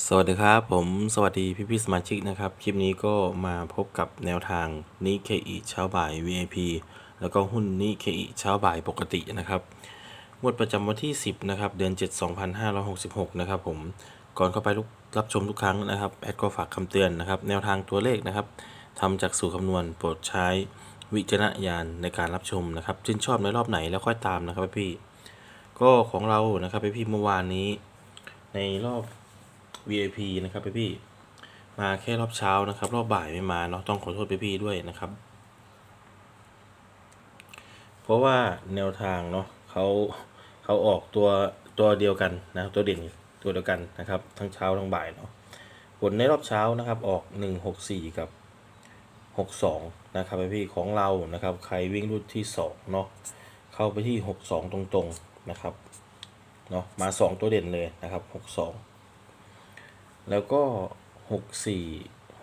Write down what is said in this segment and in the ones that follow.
สวัสดีครับ ผมสวัสดีพี่พี่สมาชิกนะครับ คลิปนี้ก็มาพบกับแนวทางนิเคอิเช้าบ่าย VIP แล้วก็หุ้นนิเคอิเช้าบ่ายปกตินะครับงวดประจำวันที่ 10 นะครับ เดือน 7 2566 นะครับผมก่อนเข้าไปรับชมทุกครั้งนะครับ แอดก็ฝากคำเตือนนะครับ แนวทางตัวเลขนะครับทำจากสูตรคำนวณโปรดใช้วิจารณญาณในการรับชมนะครับชื่นชอบในรอบไหนแล้วค่อยตามนะครับพี่ก็ของเรานะครับพี่เมื่อวานนี้ ในรอบ VIP นะครับพี่พี่มาแค่รอบเช้านะครับ รอบบ่ายไม่มาเนาะต้องขอโทษพี่พี่ด้วยนะครับ เพราะว่าแนวทางเนาะเขาเขาออกตัวตัวเดียวกันนะตัวเด่นตัวเดียวกันนะครับ ทั้งเช้าทั้งบ่ายเนาะผลในรอบเช้านะครับ ออก164กับ62นะครับพี่พี่ของเรานะครับ ใครวิ่งรุ่นที่2เนาะเข้าไปที่ 62 ตรงๆนะครับเนาะมา 2 ตัวเด่นเลยนะครับ 62 แล้วก็หกสี่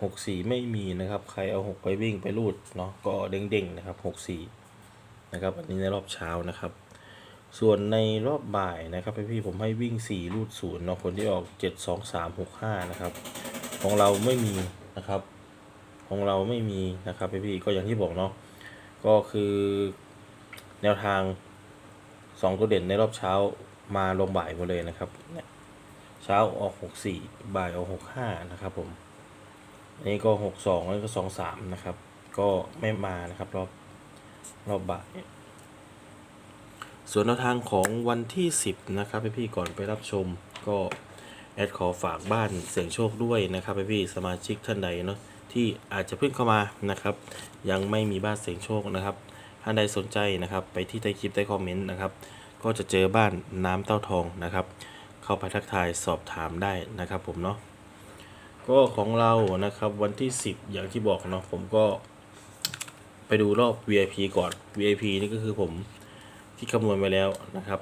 หกสี่ไม่มีนะครับ ใครเอาหกไปวิ่งไปรูดเนาะก็เด้งๆนะครับหกสี่นะครับ อันนี้ในรอบเช้านะครับ ส่วนในรอบบ่ายนะครับพี่ๆผมให้วิ่งสี่รูดศูนย์เนาะคนที่ออกเจ็ดสองสามหกห้านะครับ ของเราไม่มีนะครับ ของเราไม่มีนะครับพี่ๆก็อย่างที่บอกเนาะก็คือแนวทางสองตัวเด่นในรอบเช้ามาลงบ่ายหมดเลยนะครับเนี่ย เช้าออกหกสี่บ่ายออกหกห้านะครับผม อันนี้ก็หกสองอันนี้ก็สองสามนะครับ ก็ไม่มานะครับ รอบรอบบ่าย ส่วนแนวทางของวันที่ 10 นะครับพี่ๆก่อนไปรับชมก็แอดขอฝากบ้านเสียงโชคด้วยนะครับพี่ๆสมาชิกท่านใดเนาะที่อาจจะเพิ่งเข้ามานะครับ ยังไม่มีบ้านเสียงโชคนะครับท่านใดสนใจนะครับ ไปที่ใต้คลิปใต้คอมเมนต์นะครับ ก็จะเจอบ้านน้ำเต้าทองนะครับ เข้าไปทักทายสอบถามได้นะครับผมเนาะก็ของเรานะครับวันที่ 10 อย่างที่บอกเนาะผมก็ไปดูรอบ VIP ก่อน VIP นี่ก็คือผมที่คำนวณไว้แล้วนะครับ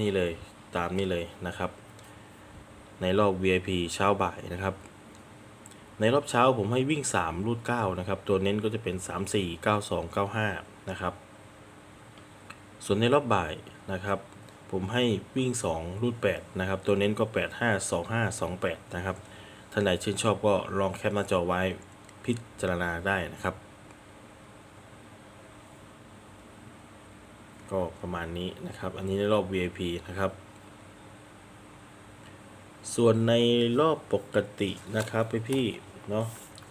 นี่เลยตามนี่เลยนะครับ ในรอบ VIP เช้าบ่ายนะครับ ในรอบเช้าผมให้วิ่ง 3 รูด9นะครับ ตัวเน้นก็จะเป็น 3 4 9 2 9 5 นะครับ ส่วนในรอบบ่ายนะครับ ผมให้วิ่ง 2 รูด 8 นะครับ ตัวเน้นก็ 8 5 2 5 2 8 นะครับ ท่านใดชื่นชอบก็ลองแคปหน้าจอไว้พิจารณาได้นะครับ ก็ประมาณนี้นะครับ อันนี้ในรอบ VIP นะครับ ส่วนในรอบปกตินะครับพี่พี่เนาะ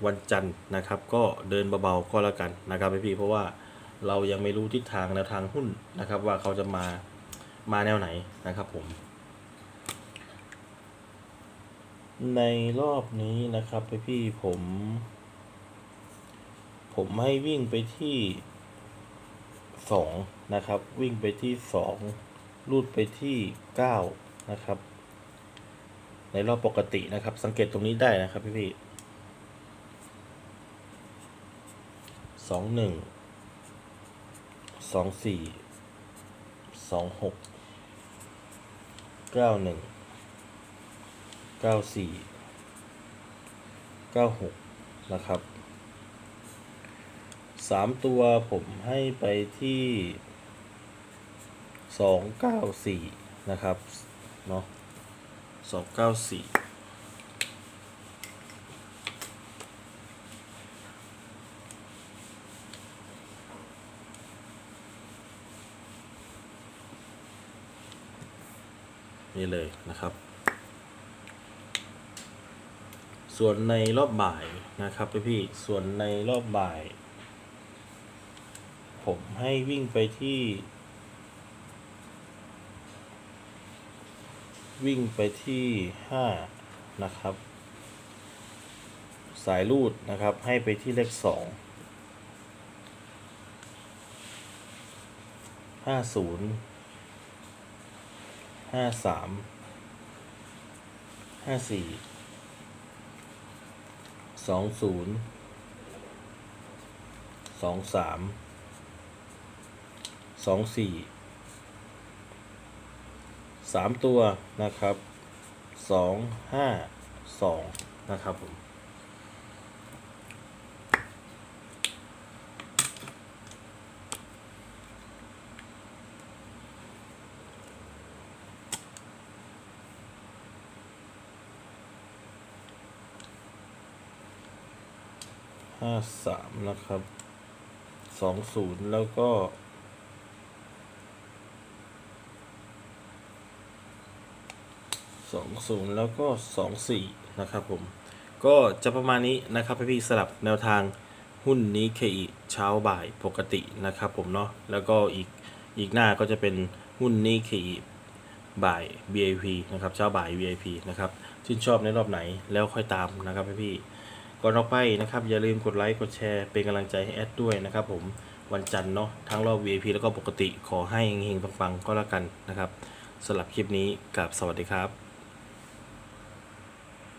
วันจันทร์นะครับก็เดินเบาๆก็แล้วกันนะครับพี่พี่เพราะว่าเรายังไม่รู้ทิศทางแนวทางหุ้นนะครับว่าเขาจะมา มาแนวไหนนะครับผม ในรอบนี้นะครับพี่พี่ผม ผมให้วิ่งไปที่สองนะครับ วิ่งไปที่สองลูดไปที่เก้านะครับ ในรอบปกตินะครับ สังเกตตรงนี้ได้นะครับพี่พี่สองหนึ่งสองสี่สองหก เก้าหนึ่งเก้าสี่เก้าหกนะครับสามตัวผมให้ไปที่สองเก้าสี่นะครับเนาะสองเก้าสี่ นี่เลยนะครับ ส่วนในรอบบ่ายนะครับพี่พี่ๆส่วนในรอบบ่าย ผมให้วิ่งไปที่ วิ่งไปที่ห้านะครับ สายรูดนะครับให้ไปที่เลขสองห้าศูนย์ ห้าสามห้าสี่สองศูนย์สองสามสองสี่สามตัวนะครับสองห้าสองนะครับผม ห้าสามนะครับสองศูนย์แล้วก็สองศูนย์แล้วก็สองสี่นะครับผม ก็จะประมาณนี้นะครับพี่ๆสลับแนวทางหุ้นนี้เคอีเช้าบ่ายปกตินะครับผมเนาะแล้วก็อีกอีกหน้าก็จะเป็นหุ้นนี้เคอีบ่าย VIP นะครับเช้าบ่าย VIP นะครับชื่นชอบในรอบไหนแล้วค่อยตามนะครับพี่ๆ ก่อนออกไปนะครับ อย่าลืมกดไลค์กดแชร์เป็นกำลังใจให้แอดด้วยนะครับผมวันจันทร์เนาะทั้งรอบ VIP แล้วก็ปกติขอให้เฮงๆปังๆก็แล้วกันนะครับสำหรับคลิปนี้กับสวัสดีครับ